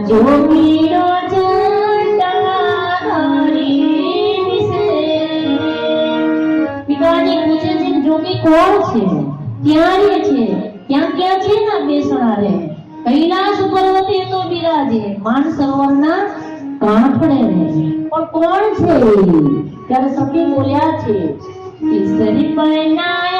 જોગીનો પૂછે છે જોગી કોણ છે ક્યાં રહે છે ક્યાં ક્યાં છે માન સરોવરના કાંઠડે રહે પણ કોણ છે? ત્યારે સખી બોલ્યા છે કેસરી પહેરાયા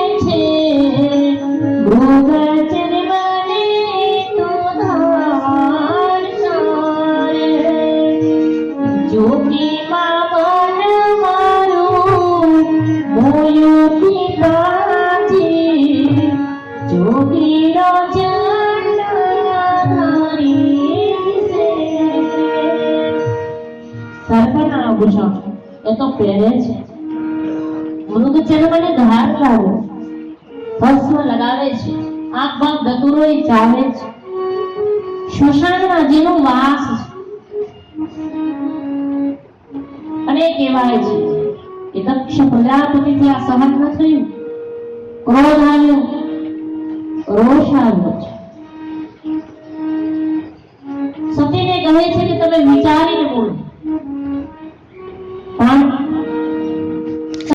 સર્પના આભૂષણ એ તો પહેરે છે. મૃગ ચરમને ધાર લાવો. ભસ્મ લગાવે છે. આંખ ભાગ ધતુરો એ ચાલે છે. શ્મશાનમાં જેનો વાસ છે. અને કહેવાય છે કે દક્ષ પ્રજાપતિથી આ સહન ન થયું, ક્રોધ આવ્યો. રોષ આવ્યો છે. સતીને કહે છે કે તમે વિચારી